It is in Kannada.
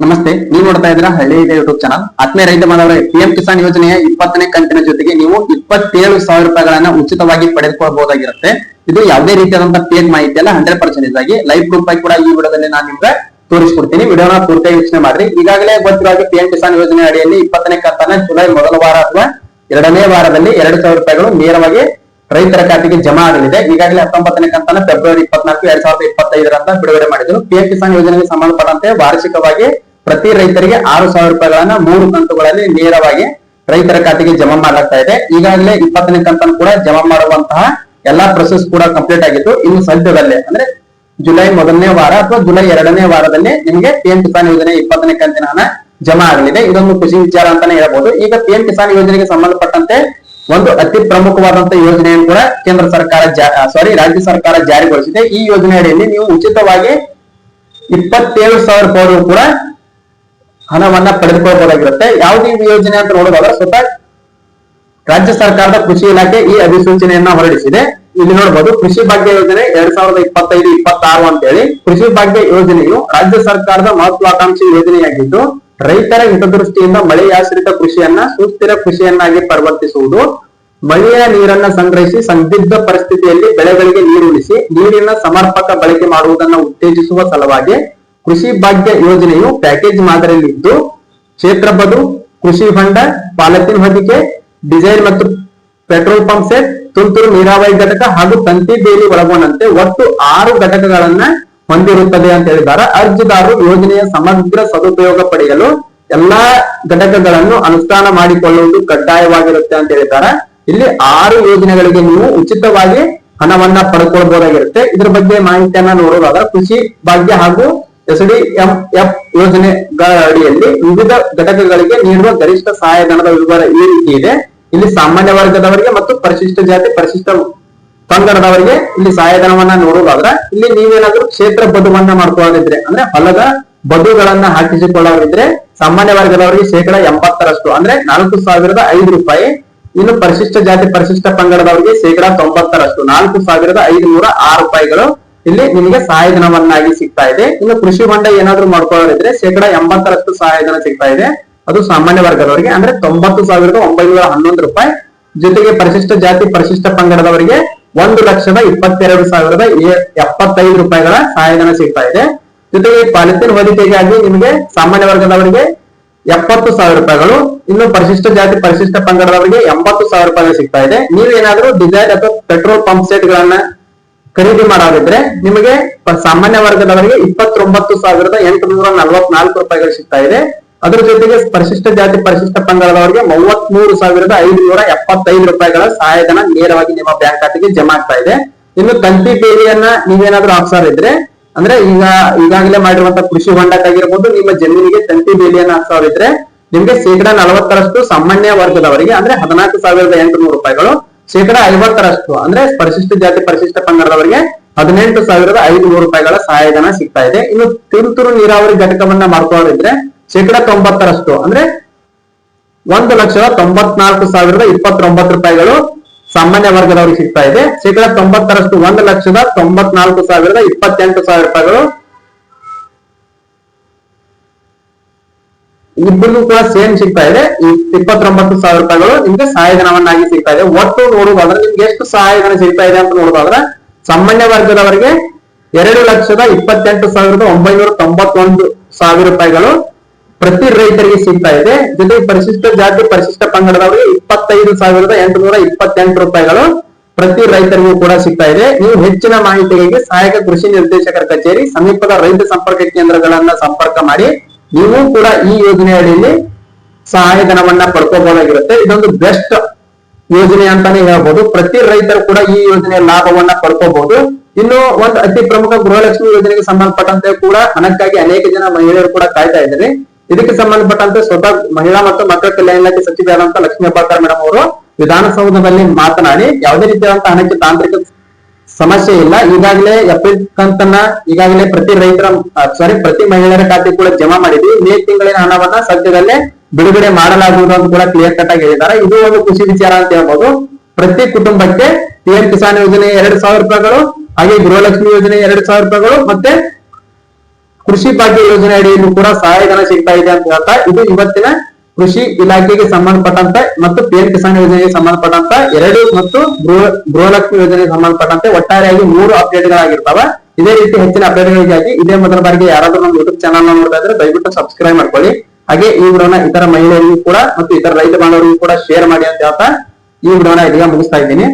ನಮಸ್ತೆ, ನೀವು ನೋಡ್ತಾ ಇದ್ದೀರಾ ಹಳ್ಳಿ ಇದೆ ಯೂಟ್ಯೂಬ್ ಚಾನಲ್ ಆತ್ಮೀಯ ರೈತ ಬಾಂಧವರೇ ಪಿಎಂ ಕಿಸಾನ್ ಯೋಜನೆಯ ಇಪ್ಪತ್ತನೇ ಕಂತಿನ ಜೊತೆಗೆ ನೀವು ಇಪ್ಪತ್ತೇಳು ಸಾವಿರ ರೂಪಾಯಿಗಳನ್ನ ಉಚಿತವಾಗಿ ಪಡೆದುಕೊಳ್ಳಬಹುದಾಗಿರುತ್ತೆ ಇದು ಯಾವುದೇ ರೀತಿಯಾದಂತಹ ಪೇಡ್ ಮಾಹಿತಿ ಅಲ್ಲ ಹಂಡ್ರೆಡ್ ಪರ್ಸೆಂಟ್ ಆಗಿ. ಲೈವ್ ಪ್ರೂಫ್ ಆಗಿ ಕೂಡ ಈ ವಿಡಿಯೋದಲ್ಲಿ ನಾನು ನಿಮ್ಗೆ ತೋರಿಸ್ಕೊಡ್ತೀನಿ. ವಿಡಿಯೋನ ಪೂರ್ತಿ ಯೋಚನೆ ಮಾಡ್ರಿ. ಈಗಾಗಲೇ ಗೊತ್ತಿರೋ ಹಾಗೆ ಪಿಎಂ ಕಿಸಾನ್ ಯೋಜನೆ ಅಡಿಯಲ್ಲಿ ಇಪ್ಪತ್ತನೇ ಕಂತನ್ನ ಜುಲೈ ಮೊದಲ ವಾರ ಅಥವಾ ಎರಡನೇ ವಾರದಲ್ಲಿ ಎರಡು ಸಾವಿರ ರೂಪಾಯಿಗಳು ನೇರವಾಗಿ ರೈತರ ಖಾತೆಗೆ ಜಮಾ ಆಗಲಿದೆ. ಈಗಾಗಲೇ ಹತ್ತೊಂಬತ್ತನೇ ಕಂತನ ಫೆಬ್ರವರಿ ಇಪ್ಪತ್ನಾಲ್ಕು, ಎರಡ್ ಸಾವಿರದ ಇಪ್ಪತ್ತೈದರಂತ ಬಿಡುಗಡೆ ಮಾಡಿದ್ರು. ಪಿಎಂ ಕಿಸಾನ್ ಯೋಜನೆಗೆ ಸಂಬಂಧಪಟ್ಟಂತೆ ವಾರ್ಷಿಕವಾಗಿ ಪ್ರತಿ ರೈತರಿಗೆ ಆರು ಸಾವಿರ ರೂಪಾಯಿಗಳನ್ನ ಮೂರು ಕಂತುಗಳಲ್ಲಿ ನೇರವಾಗಿ ರೈತರ ಖಾತೆಗೆ ಜಮಾ ಮಾಡಲಾಗ್ತಾ ಇದೆ. ಈಗಾಗಲೇ ಇಪ್ಪತ್ತನೇ ಕಂತನ್ನು ಕೂಡ ಜಮಾ ಮಾಡುವಂತಹ ಎಲ್ಲಾ ಪ್ರೊಸೆಸ್ ಕೂಡ ಕಂಪ್ಲೀಟ್ ಆಗಿತ್ತು ಇನ್ನು ಸದ್ಯದಲ್ಲೇ, ಅಂದ್ರೆ ಜುಲೈ ಮೊದಲನೇ ವಾರ ಅಥವಾ ಜುಲೈ ಎರಡನೇ ವಾರದಲ್ಲಿ ನಿಮಗೆ ಪಿಎಂ ಕಿಸಾನ್ ಯೋಜನೆ ಇಪ್ಪತ್ತನೇ ಕಂತಿನ ಹಣ ಜಮಾ ಆಗಲಿದೆ. ಇದೊಂದು ಖುಷಿ ವಿಚಾರ ಅಂತಾನೆ ಹೇಳ್ಬೋದು. ಈಗ ಪಿಎಂ ಕಿಸಾನ್ ಯೋಜನೆಗೆ ಸಂಬಂಧಪಟ್ಟಂತೆ ಒಂದು ಅತಿ ಪ್ರಮುಖವಾದಂತಹ ಯೋಜನೆಯನ್ನು ಕೂಡ ಕೇಂದ್ರ ಸರ್ಕಾರ ಸಾರಿ ರಾಜ್ಯ ಸರ್ಕಾರ ಜಾರಿಗೊಳಿಸಿದೆ. ಈ ಯೋಜನೆ ಅಡಿಯಲ್ಲಿ ನೀವು ಉಚಿತವಾಗಿ ಇಪ್ಪತ್ತೇಳು ಸಾವಿರ ರೂಪಾಯಿ ಕೂಡ ಹಣವನ್ನ ಪಡೆದುಕೊಳ್ಳಬಹುದಾಗಿರುತ್ತೆ. ಯಾವುದೇ ಯೋಜನೆ ಅಂತ ನೋಡೋದಾದ್ರೆ ಸ್ವತಃ ರಾಜ್ಯ ಸರ್ಕಾರದ ಕೃಷಿ ಇಲಾಖೆ ಈ ಅಧಿಸೂಚನೆಯನ್ನ ಹೊರಡಿಸಿದೆ. ಇಲ್ಲಿ ನೋಡಬಹುದು ಕೃಷಿ ಭಾಗ್ಯ ಯೋಜನೆ ಎರಡ್ ಸಾವಿರದ ಇಪ್ಪತ್ತೈದು, ಇಪ್ಪತ್ತಾರು ಅಂತ ಹೇಳಿ ಕೃಷಿ ಭಾಗ್ಯ ಯೋಜನೆಯು ರಾಜ್ಯ ಸರ್ಕಾರದ ಮಹತ್ವಾಕಾಂಕ್ಷಿ ಯೋಜನೆಯಾಗಿದ್ದು, ರೈತರ ಹಿತದೃಷ್ಟಿಯಿಂದ ಮಳೆಯಾಶ್ರಿತ ಕೃಷಿಯನ್ನ ಸುಸ್ಥಿರ ಕೃಷಿಯನ್ನಾಗಿ ಪರಿವರ್ತಿಸುವುದು, ಮಳೆಯ ನೀರನ್ನ ಸಂಗ್ರಹಿಸಿ ಸಂದಿಗ್ಧ ಪರಿಸ್ಥಿತಿಯಲ್ಲಿ ಬೆಳೆಗಳಿಗೆ ನೀರುಳಿಸಿ ನೀರಿನ ಸಮರ್ಪಕ ಬಳಕೆ ಮಾಡುವುದನ್ನು ಉತ್ತೇಜಿಸುವ ಸಲುವಾಗಿ ಕೃಷಿ ಭಾಗ್ಯ ಯೋಜನೆಯು ಪ್ಯಾಕೇಜ್ ಮಾದರಿಯಲ್ಲಿದ್ದು ಕ್ಷೇತ್ರ ಬದು, ಕೃಷಿ ಹೊಂಡ ಪಾಲಿಥಿನ್ ಹೊದಿಕೆ, ಡಿಸೈನ್ ಮತ್ತು ಪೆಟ್ರೋಲ್ ಪಂಪ್ ಸೆಟ್, ತುಂತುರು ನೀರಾವರಿ ಘಟಕ ಹಾಗೂ ತಂತಿ ಬೇಲಿ ಒಳಗೊಂಡಂತೆ ಒಟ್ಟು ಆರು ಘಟಕಗಳನ್ನ ಹೊಂದಿರುತ್ತದೆ ಅಂತ ಹೇಳಿದ್ದಾರೆ. ಅರ್ಜಿದಾರರು ಯೋಜನೆಯ ಸಮಗ್ರ ಸದುಪಯೋಗ ಪಡೆಯಲು ಎಲ್ಲಾ ಘಟಕಗಳನ್ನು ಅನುಷ್ಠಾನ ಮಾಡಿಕೊಳ್ಳುವುದು ಕಡ್ಡಾಯವಾಗಿರುತ್ತೆ ಅಂತ ಹೇಳಿದ್ದಾರೆ. ಇಲ್ಲಿ ಆರು ಯೋಜನೆಗಳಿಗೆ ನೀವು ಉಚಿತವಾಗಿ ಹಣವನ್ನ ಪಡ್ಕೊಳ್ಬಹುದಾಗಿರುತ್ತೆ ಇದ್ರ ಬಗ್ಗೆ ಮಾಹಿತಿಯನ್ನ ನೋಡೋದಾದ್ರೆ ಕೃಷಿ ಭಾಗ್ಯ ಹಾಗೂ ಎಸ್ ಡಿ ಎಫ್ ಯೋಜನೆಗಳ ಅಡಿಯಲ್ಲಿ ವಿವಿಧ ಘಟಕಗಳಿಗೆ ನೀಡುವ ಗರಿಷ್ಠ ಸಹಾಯಧನದ ವಿವರ ಈ ರೀತಿ ಇದೆ. ಇಲ್ಲಿ ಸಾಮಾನ್ಯ ವರ್ಗದವರಿಗೆ ಮತ್ತು ಪರಿಶಿಷ್ಟ ಜಾತಿ, ಪರಿಶಿಷ್ಟ ಪಂಗಡದವರಿಗೆ ಇಲ್ಲಿ ಸಹಾಯಧನವನ್ನ ನೋಡುವುದಾದ್ರೆ, ಇಲ್ಲಿ ನೀವೇನಾದ್ರೂ ಕ್ಷೇತ್ರ ಬದುವನ್ನ ಮಾಡ್ಕೊಳ್ಳೋದಿದ್ರೆ, ಅಂದ್ರೆ ಹೊಲದ ಬದುಗಳನ್ನ ಹಾಕಿಸಿಕೊಳ್ಳೋದಿದ್ರೆ ಸಾಮಾನ್ಯ ವರ್ಗದವರಿಗೆ ಶೇಕಡ ಎಂಬತ್ತರಷ್ಟು, ಅಂದ್ರೆ ನಾಲ್ಕು ಸಾವಿರದ ಐದು ರೂಪಾಯಿ. ಇನ್ನು ಪರಿಶಿಷ್ಟ ಜಾತಿ, ಪರಿಶಿಷ್ಟ ಪಂಗಡದವರಿಗೆ ಶೇಕಡ ತೊಂಬತ್ತರಷ್ಟು, ನಾಲ್ಕು ಸಾವಿರದ ಐದು ನೂರ ಆರು ರೂಪಾಯಿಗಳು. ಇಲ್ಲಿ ನಿಮಗೆ ಸಹಾಯಧನವನ್ನಾಗಿ ಸಿಗ್ತಾ ಇದೆ. ಇನ್ನು ಕೃಷಿ ಹೊಂಡ ಏನಾದ್ರೂ ಮಾಡ್ಕೊಳ್ಳೋರಿದ್ರೆ ಶೇಕಡ ಎಂಬತ್ತರಷ್ಟು ಸಹಾಯಧನ ಸಿಗ್ತಾ ಇದೆ. ಅದು ಸಾಮಾನ್ಯ ವರ್ಗದವರಿಗೆ, ಅಂದ್ರೆ ತೊಂಬತ್ತು ಸಾವಿರದ ಒಂಬೈನೂರ ಹನ್ನೊಂದು ರೂಪಾಯಿ. ಜೊತೆಗೆ ಪರಿಶಿಷ್ಟ ಜಾತಿ, ಪರಿಶಿಷ್ಟ ಪಂಗಡದವರಿಗೆ ಒಂದು ಲಕ್ಷದ ಇಪ್ಪತ್ತೆರಡು ಸಾವಿರದ ಎಪ್ಪತ್ತೈದು ರೂಪಾಯಿಗಳ ಸಹಾಯಧನ ಸಿಗ್ತಾ ಇದೆ. ಜೊತೆಗೆ ಪಾಲಿಥಿನ್ ಹೊದಿಕೆಗಾಗಿ ನಿಮಗೆ ಸಾಮಾನ್ಯ ವರ್ಗದವರಿಗೆ ಎಪ್ಪತ್ತು ಸಾವಿರ ರೂಪಾಯಿಗಳು, ಇನ್ನು ಪರಿಶಿಷ್ಟ ಜಾತಿ, ಪರಿಶಿಷ್ಟ ಪಂಗಡದವರಿಗೆ ಎಂಬತ್ತು ಸಾವಿರ ರೂಪಾಯಿ ಸಿಗ್ತಾ ಇದೆ. ನೀವೇನಾದ್ರೂ ಡಿಸೈಲ್ ಅಥವಾ ಪೆಟ್ರೋಲ್ ಪಂಪ್ ಸೆಟ್ ಗಳನ್ನ ಖರೀದಿ ಮಾಡೋದಿದ್ರೆ ನಿಮಗೆ ಸಾಮಾನ್ಯ ವರ್ಗದವರಿಗೆ ಇಪ್ಪತ್ತೊಂಬತ್ತು ಸಾವಿರದ ಎಂಟುನೂರ ನಲವತ್ನಾಲ್ಕು ರೂಪಾಯಿಗಳು ಸಿಗ್ತಾ ಇದೆ. ಅದರ ಜೊತೆಗೆ ಪರಿಶಿಷ್ಟ ಜಾತಿ, ಪರಿಶಿಷ್ಟ ಪಂಗಡದವರಿಗೆ ಮೂವತ್ಮೂರು ಸಾವಿರದ ಐದುನೂರ ಎಪ್ಪತ್ತೈದು ರೂಪಾಯಿಗಳ ಸಹಾಯಧನ ನೇರವಾಗಿ ನಿಮ್ಮ ಬ್ಯಾಂಕ್ ಖಾತೆಗೆ ಜಮಾ ಆಗ್ತಾ ಇದೆ. ಇನ್ನು ತಂತಿ ಬೇಲಿಯನ್ನ ನೀವೇನಾದ್ರೂ ಇದ್ರೆ, ಅಂದ್ರೆ ಈಗ ಈಗಾಗಲೇ ಮಾಡಿರುವಂತಹ ಕೃಷಿ ಹೊಂಡಕ್ಕಾಗಿರ್ಬೋದು ನಿಮ್ಮ ಜಮೀನಿಗೆ ತಂತಿ ಬೇಲಿಯನ್ನ ಹಾಕ್ಸೋರಿದ್ರೆ ನಿಮ್ಗೆ ಶೇಕಡಾ ನಲವತ್ತರಷ್ಟು ಸಾಮಾನ್ಯ ವರ್ಗದವರಿಗೆ, ಅಂದ್ರೆ ಹದಿನಾಲ್ಕು ಸಾವಿರದ ಎಂಟುನೂರು ರೂಪಾಯಿಗಳು ಶೇಕಡ ಐವತ್ತರಷ್ಟು ಅಂದ್ರೆ ಪರಿಶಿಷ್ಟ ಜಾತಿ, ಪರಿಶಿಷ್ಟ ಪಂಗಡದವರಿಗೆ ಹದಿನೆಂಟು ಸಾವಿರದ ಐದುನೂರು ರೂಪಾಯಿಗಳ ಸಹಾಯಧನ ಸಿಗ್ತಾ ಇದೆ. ಇನ್ನು ತುಂತುರು ನೀರಾವರಿ ಘಟಕವನ್ನ ಮಾಡ್ಕೊಂಡಿದ್ರೆ ಶೇಕಡ ತೊಂಬತ್ತರಷ್ಟು ಅಂದ್ರೆ ಒಂದು ಲಕ್ಷದ ತೊಂಬತ್ನಾಲ್ಕು ಸಾವಿರದ ಇಪ್ಪತ್ತೊಂಬತ್ತು ರೂಪಾಯಿಗಳು ಸಾಮಾನ್ಯ ವರ್ಗದವರಿಗೆ ಸಿಗ್ತಾ ಇದೆ. ಶೇಕಡ ತೊಂಬತ್ತರಷ್ಟು ಒಂದು ಲಕ್ಷದ ತೊಂಬತ್ನಾಲ್ಕು ಸಾವಿರದ ಇಪ್ಪತ್ತೆಂಟು ಸಾವಿರ ರೂಪಾಯಿಗಳು ಇಬ್ಬರಿಗೂ ಕೂಡ ಸೇಮ್ ಸಿಗ್ತಾ ಇದೆ. ಈ- ಇಪ್ಪತ್ತೊಂಬತ್ತು ಸಾವಿರ ರೂಪಾಯಿಗಳು ನಿಮ್ಗೆ ಸಹಾಯಧನವನ್ನಾಗಿ ಸಿಗ್ತಾ ಇದೆ. ಒಟ್ಟು ನೋಡುವುದಾದ್ರೆ ನಿಮ್ಗೆ ಎಷ್ಟು ಸಹಾಯಧನ ಸಿಗ್ತಾ ಇದೆ ಅಂತ ನೋಡುವುದಾದ್ರೆ ಸಾಮಾನ್ಯ ವರ್ಗದವರಿಗೆ ಎರಡು ಲಕ್ಷದ ಇಪ್ಪತ್ತೆಂಟು ಸಾವಿರದ ಒಂಬೈನೂರ ತೊಂಬತ್ತೊಂದು ಸಾವಿರ ರೂಪಾಯಿಗಳು ಪ್ರತಿ ರೈತರಿಗೆ ಸಿಗ್ತಾ ಇದೆ. ಜೊತೆಗೆ ಪರಿಶಿಷ್ಟ ಜಾತಿ, ಪರಿಶಿಷ್ಟ ಪಂಗಡದವರಿಗೆ ಇಪ್ಪತ್ತೈದು ಸಾವಿರದ ಎಂಟುನೂರ ಇಪ್ಪತ್ತೆಂಟು ರೂಪಾಯಿಗಳು ಪ್ರತಿ ರೈತರಿಗೂ ಕೂಡ ಸಿಗ್ತಾ ಇದೆ. ನೀವು ಹೆಚ್ಚಿನ ಮಾಹಿತಿಗಾಗಿ ಸಹಾಯಕ ಕೃಷಿ ನಿರ್ದೇಶಕರ ಕಚೇರಿ ಸಮೀಪದ ರೈತ ಸಂಪರ್ಕ ಕೇಂದ್ರಗಳನ್ನ ಸಂಪರ್ಕ ಮಾಡಿ. ನೀವು ಕೂಡ ಈ ಯೋಜನೆ ಅಡಿಯಲ್ಲಿ ಸಹಾಯಧನವನ್ನ ಪಡ್ಕೋಬಹುದಾಗಿರುತ್ತೆ. ಇದೊಂದು ಬೆಸ್ಟ್ ಯೋಜನೆ ಅಂತಾನೆ ಹೇಳ್ಬಹುದು ಪ್ರತಿ ರೈತರು ಕೂಡ ಈ ಯೋಜನೆಯ ಲಾಭವನ್ನ ಪಡ್ಕೋಬಹುದು. ಇನ್ನು ಒಂದು ಅತಿ ಪ್ರಮುಖ ಗೃಹಲಕ್ಷ್ಮಿ ಯೋಜನೆಗೆ ಸಂಬಂಧಪಟ್ಟಂತೆ ಕೂಡ ಹಣಕ್ಕಾಗಿ ಅನೇಕ ಜನ ಮಹಿಳೆಯರು ಕೂಡ ಕಾಯ್ತಾ ಇದ್ದಾರೆ. ಇದಕ್ಕೆ ಸಂಬಂಧಪಟ್ಟಂತೆ ಸ್ವತಃ ಮಹಿಳಾ ಮತ್ತು ಮಕ್ಕಳ ಕಲ್ಯಾಣ ಇಲಾಖೆ ಸಚಿವರಾದಂತಹ ಲಕ್ಷ್ಮೀ ಅಬ್ಬಾಕರ್ ಮೇಡಮ್ ಅವರು ವಿಧಾನಸೌಧದಲ್ಲಿ ಮಾತನಾಡಿ, ಯಾವುದೇ ರೀತಿಯಾದಂತಹ ಹಣಕ್ಕೆ ತಾಂತ್ರಿಕ ಸಮಸ್ಯೆ ಇಲ್ಲ. ಈಗಾಗಲೇ ಎಪ್ರಿಲ್ ಕಂತನ್ನ ಈಗಾಗಲೇ ಪ್ರತಿ ರೈತರ ಸಾರಿ ಪ್ರತಿ ಮಹಿಳೆಯರ ಖಾತೆ ಕೂಡ ಜಮಾ ಮಾಡಿದ್ವಿ. ಮೇ ತಿಂಗಳಿನ ಹಣವನ್ನ ಸದ್ಯದಲ್ಲೇ ಬಿಡುಗಡೆ ಮಾಡಲಾಗುವುದು ಅಂತ ಕೂಡ ಕ್ಲಿಯರ್ ಕಟ್ ಆಗಿ ಹೇಳಿದ್ದಾರೆ. ಇದು ಒಂದು ಖುಷಿ ವಿಚಾರ ಅಂತ ಹೇಳ್ಬೋದು. ಪ್ರತಿ ಕುಟುಂಬಕ್ಕೆ ಪಿಎಂ ಕಿಸಾನ್ ಯೋಜನೆ ಎರಡ್ ಸಾವಿರ ರೂಪಾಯಿಗಳು, ಹಾಗೆ ಗೃಹಲಕ್ಷ್ಮಿ ಯೋಜನೆ ಎರಡ್ ಸಾವಿರ ರೂಪಾಯಿಗಳು, ಮತ್ತೆ ಕೃಷಿ ಭಾಗ್ಯ ಯೋಜನೆ ಅಡಿಯಲ್ಲೂ ಕೂಡ ಸಹಾಯಧನ ಸಿಗ್ತಾ ಇದೆ ಅಂತ ಹೇಳ್ತಾ, ಇದು ಇವತ್ತಿನ ಕೃಷಿ ಇಲಾಖೆಗೆ ಸಂಬಂಧಪಟ್ಟಂತ ಮತ್ತು ಪಿ ಎಂ ಕಿಸಾನ್ ಯೋಜನೆಗೆ ಸಂಬಂಧಪಟ್ಟಂತ ಎರಡು ಮತ್ತು ಗೃಹ, ಗೃಹಲಕ್ಷ್ಮಿ ಯೋಜನೆಗೆ ಸಂಬಂಧಪಟ್ಟಂತೆ ಒಟ್ಟಾರೆಯಾಗಿ ಮೂರು ಅಪ್ಡೇಟ್ಗಳಾಗಿರ್ತಾವ. ಇದೇ ರೀತಿ ಹೆಚ್ಚಿನ ಅಪ್ಡೇಟ್ಗಳಿಗಾಗಿ ಇದೇ ಮೊದಲ ಬಾರಿಗೆ ಯಾರಾದರೂ ನಮ್ಮ ಯೂಟ್ಯೂಬ್ ಚಾನಲ್ ನೋಡ್ತಾ ಇದ್ರೆ ದಯವಿಟ್ಟು ಸಬ್ಸ್ಕ್ರೈಬ್ ಮಾಡ್ಕೊಳ್ಳಿ. ಹಾಗೆ ಈ ವಿಡಿಯೋನ ಇತರ ಮಹಿಳೆಯರಿಗೂ ಕೂಡ ಮತ್ತು ಇತರ ರೈತ ಬಾಂಧವರಿಗೂ ಕೂಡ ಶೇರ್ ಮಾಡಿ ಅಂತ ಹೇಳ್ತಾ ಈ ವಿಡಿಯೋನ ಇದೀಗ ಮುಗಿಸ್ತಾ ಇದ್ದೀನಿ.